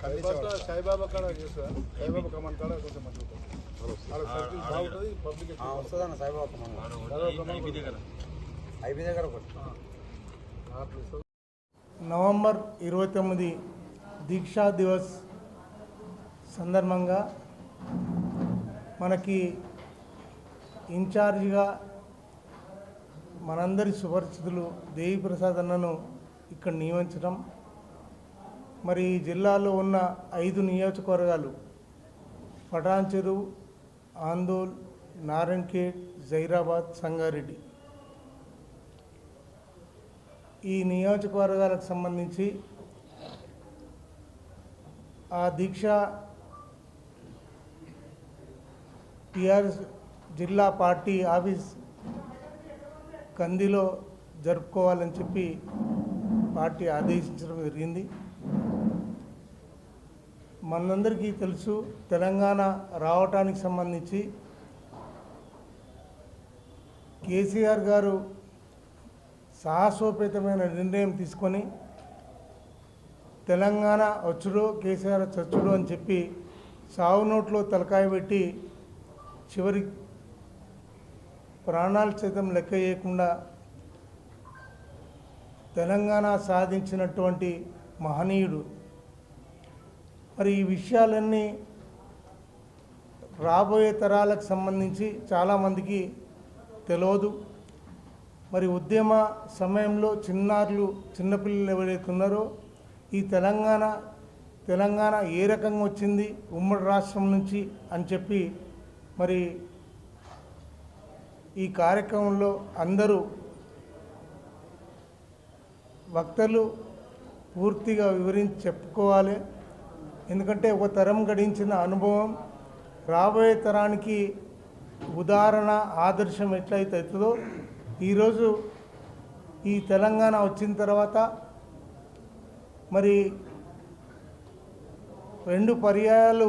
సాయిబాబా కాడ సాయిబాబా కమాన్ కాడ కొంచెం బాగుంటుంది పబ్లిక్ వస్తుందన్న సాయిబాబా ఐబీ దగ్గర. ఒకటి ఉంటుంది. నవంబర్ ఇరవై తొమ్మిది దీక్షా దివస్ సందర్భంగా మనకి ఇన్ఛార్జిగా మనందరి సుపరిచితులు దేవి ప్రసాద్ అన్నను ఇక్కడ నియమించడం మరి ఈ జిల్లాలో ఉన్న ఐదు నియోజకవర్గాలు పటాన్చెరు ఆందోల్ నారాయణఖేడ్ జైరాబాద్ సంగారెడ్డి. ఈ నియోజకవర్గాలకు సంబంధించి ఆ దీక్ష టిఆర్ఎస్ జిల్లా పార్టీ ఆఫీస్ కందిలో జరుపుకోవాలని చెప్పి పార్టీ ఆదేశించడం జరిగింది. మనందరికీ తెలుసు తెలంగాణ రావటానికి సంబంధించి కేసీఆర్ గారు సాహసోపేతమైన నిర్ణయం తీసుకొని తెలంగాణ వచ్చుడు కేసీఆర్ చచ్చుడు అని చెప్పి సావు నోట్లో తలకాయ పెట్టి చివరి ప్రాణాలు సైతం లెక్క చేయకుండా తెలంగాణ సాధించినటువంటి మహనీయుడు. మరి ఈ విషయాలన్నీ రాబోయే తరాలకు సంబంధించి చాలామందికి తెలియదు మరి ఉద్యమ సమయంలో చిన్నారులు చిన్నపిల్లలు ఎవరైతే ఉన్నారో ఈ తెలంగాణ తెలంగాణ ఏ రకంగా వచ్చింది ఉమ్మడి రాష్ట్రం నుంచి అని చెప్పి మరి ఈ కార్యక్రమంలో అందరూ వక్తలు పూర్తిగా వివరించి చెప్పుకోవాలి. ఎందుకంటే ఒక తరం గడించిన అనుభవం రాబోయే తరానికి ఉదాహరణ ఆదర్శం ఎట్లయితే అవుతుందో ఈరోజు ఈ తెలంగాణ వచ్చిన తర్వాత మరి రెండు పర్యాయాలు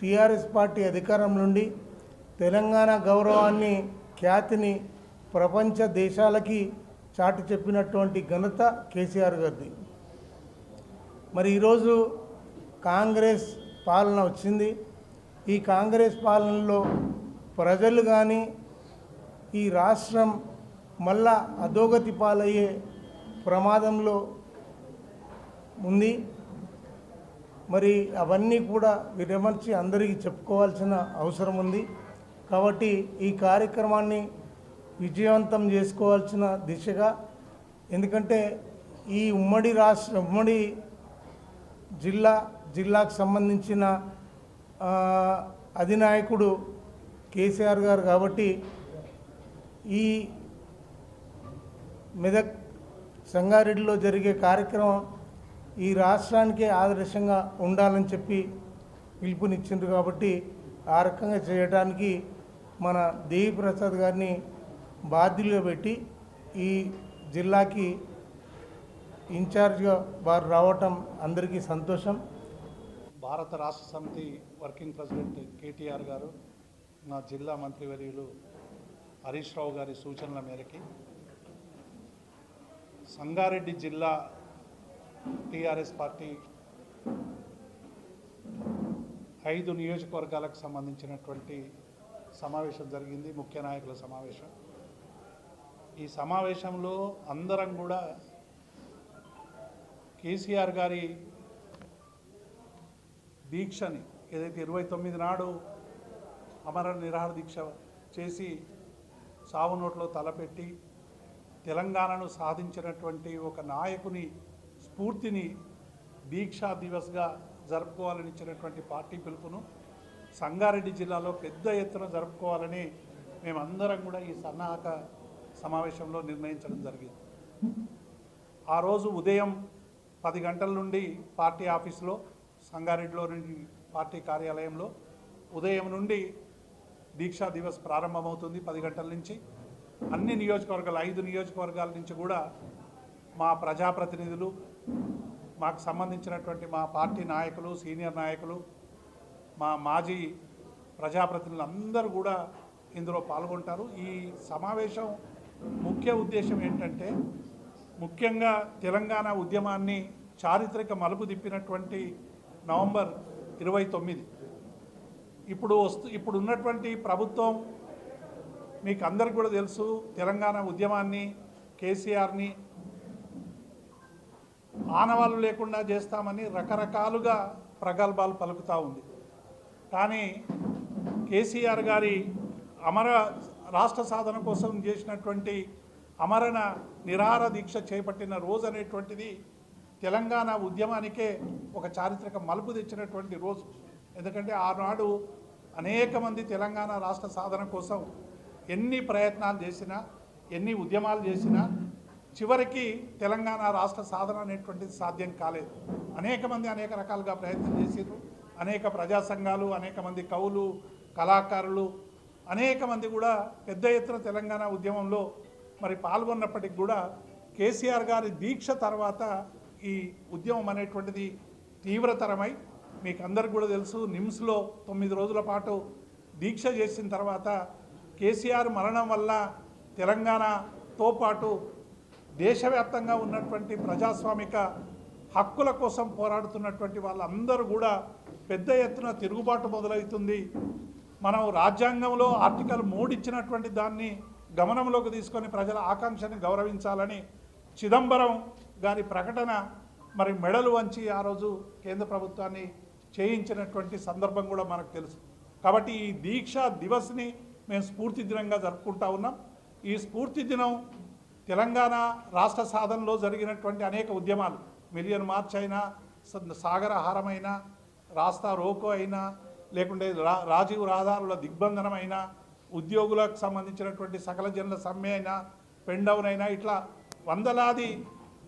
టీఆర్ఎస్ పార్టీ అధికారం నుండి తెలంగాణ గౌరవాన్ని ఖ్యాతిని ప్రపంచ దేశాలకి చాటి చెప్పినటువంటి ఘనత కేసీఆర్ గారిది. మరి ఈరోజు కాంగ్రెస్ పాలన వచ్చింది. ఈ కాంగ్రెస్ పాలనలో ప్రజలు కానీ ఈ రాష్ట్రం మళ్ళా అధోగతి పాలయ్యే ప్రమాదంలో ఉంది. మరి అవన్నీ కూడా విరమర్చి అందరికీ చెప్పుకోవాల్సిన అవసరం ఉంది. కాబట్టి ఈ కార్యక్రమాన్ని విజయవంతం చేసుకోవాల్సిన దిశగా ఎందుకంటే ఈ ఉమ్మడి రాష్ట్ర ఉమ్మడి జిల్లా జిల్లాకు సంబంధించిన అధినాయకుడు కేసీఆర్ గారు కాబట్టి ఈ మెదక్ సంగారెడ్డిలో జరిగే కార్యక్రమం ఈ రాష్ట్రానికే ఆదర్శంగా ఉండాలని చెప్పి పిలుపునిచ్చిండ్రు కాబట్టి ఆ రకంగా చేయడానికి మన దేవి ప్రసాద్ గారిని బాధ్యులుగా పెట్టి ఈ జిల్లాకి ఇన్ఛార్జ్గా వారు రావటం అందరికీ సంతోషం. భారత రాష్ట్ర సమితి వర్కింగ్ ప్రెసిడెంట్ కేటీఆర్ గారు నా జిల్లా మంత్రివర్యులు హరీష్ రావు గారి సూచనల మేరకి సంగారెడ్డి జిల్లా టీఆర్ఎస్ పార్టీ ఐదు నియోజకవర్గాలకు సంబంధించినటువంటి సమావేశం జరిగింది ముఖ్య నాయకుల సమావేశం. ఈ సమావేశంలో అందరం కూడా కేసీఆర్ గారి దీక్షని ఏదైతే ఇరవై తొమ్మిది నాడు అమర నిరాహార దీక్ష చేసి సావు నోట్లో తలపెట్టి తెలంగాణను సాధించినటువంటి ఒక నాయకుని స్ఫూర్తిని దీక్షా దివస్గా జరుపుకోవాలని ఇచ్చినటువంటి పార్టీ పిలుపును సంగారెడ్డి జిల్లాలో పెద్ద ఎత్తున జరుపుకోవాలని మేమందరం కూడా ఈ సన్నాహక సమావేశంలో నిర్ణయించడం జరిగింది. ఆ రోజు ఉదయం పది గంటల నుండి పార్టీ ఆఫీస్లో సంగారెడ్డిలో నుండి పార్టీ కార్యాలయంలో ఉదయం నుండి దీక్షా దివస్ ప్రారంభమవుతుంది పది గంటల నుంచి. అన్ని నియోజకవర్గాలు ఐదు నియోజకవర్గాల నుంచి కూడా మా ప్రజాప్రతినిధులు మాకు సంబంధించినటువంటి మా పార్టీ నాయకులు సీనియర్ నాయకులు మా మాజీ ప్రజాప్రతినిధులు అందరూ కూడా ఇందులో పాల్గొంటారు. ఈ సమావేశం ముఖ్య ఉద్దేశం ఏంటంటే ముఖ్యంగా తెలంగాణ ఉద్యమాన్ని చారిత్రక మలుపు తిప్పినటువంటి నవంబర్ ఇరవై తొమ్మిది. ఇప్పుడు వస్తు ఇప్పుడు ఉన్నటువంటి ప్రభుత్వం మీకు అందరికి కూడా తెలుసు తెలంగాణ ఉద్యమాన్ని కేసీఆర్ని ఆనవాళ్ళు లేకుండా చేస్తామని రకరకాలుగా ప్రగల్భాలు పలుకుతూ ఉంది. కానీ కేసీఆర్ గారి అమర రాష్ట్ర సాధన కోసం చేసినటువంటి అమరణ నిరార దీక్ష చేపట్టిన రోజు అనేటువంటిది తెలంగాణ ఉద్యమానికే ఒక చారిత్రక మలుపు తెచ్చినటువంటి రోజు. ఎందుకంటే ఆనాడు అనేక మంది తెలంగాణ రాష్ట్ర సాధన కోసం ఎన్ని ప్రయత్నాలు చేసినా ఎన్ని ఉద్యమాలు చేసినా చివరికి తెలంగాణ రాష్ట్ర సాధన అనేటువంటిది సాధ్యం కాలేదు. అనేక మంది అనేక రకాలుగా ప్రయత్నం చేసారు అనేక ప్రజా సంఘాలు అనేక మంది కవులు కళాకారులు అనేక మంది కూడా పెద్ద ఎత్తున తెలంగాణ ఉద్యమంలో మరి పాల్గొన్నప్పటికి కూడా కేసీఆర్ గారి దీక్ష తర్వాత ఈ ఉద్యమం అనేటువంటిది తీవ్రతరమై మీకు అందరికి కూడా తెలుసు నిమ్స్లో తొమ్మిది రోజుల పాటు దీక్ష చేసిన తర్వాత కేసీఆర్ మరణం వల్ల తెలంగాణతో పాటు దేశవ్యాప్తంగా ఉన్నటువంటి ప్రజాస్వామిక హక్కుల కోసం పోరాడుతున్నటువంటి వాళ్ళందరూ కూడా పెద్ద ఎత్తున తిరుగుబాటు మొదలవుతుంది. మనం రాజ్యాంగంలో ఆర్టికల్ మూడు ఇచ్చినటువంటి దాన్ని గమనంలోకి తీసుకొని ప్రజల ఆకాంక్షని గౌరవించాలని చిదంబరం గారి ప్రకటన మరి మెడలు వంచి ఆ రోజు కేంద్ర ప్రభుత్వాన్ని చేయించినటువంటి సందర్భం కూడా మనకు తెలుసు. కాబట్టి ఈ దీక్షా దివస్ని మేము స్ఫూర్తి దినంగా జరుపుకుంటా ఉన్నాం. ఈ స్ఫూర్తి దినం తెలంగాణ రాష్ట్ర సాధనలో జరిగినటువంటి అనేక ఉద్యమాలు. మిలియన్ మార్చ్ అయినా స- రాస్తా రోకో అయినా లేకుంటే రా రాజీవ్ రహదారుల దిగ్బంధనం అయినా ఉద్యోగులకు సంబంధించినటువంటి సకల జనుల సమ్మె అయినా పెండౌన్ అయినా ఇట్లా వందలాది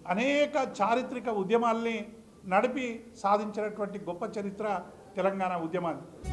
అనేక చారిత్రక ఉద్యమాల్ని నడిపి సాధించినటువంటి గొప్ప చరిత్ర తెలంగాణ ఉద్యమాన్ని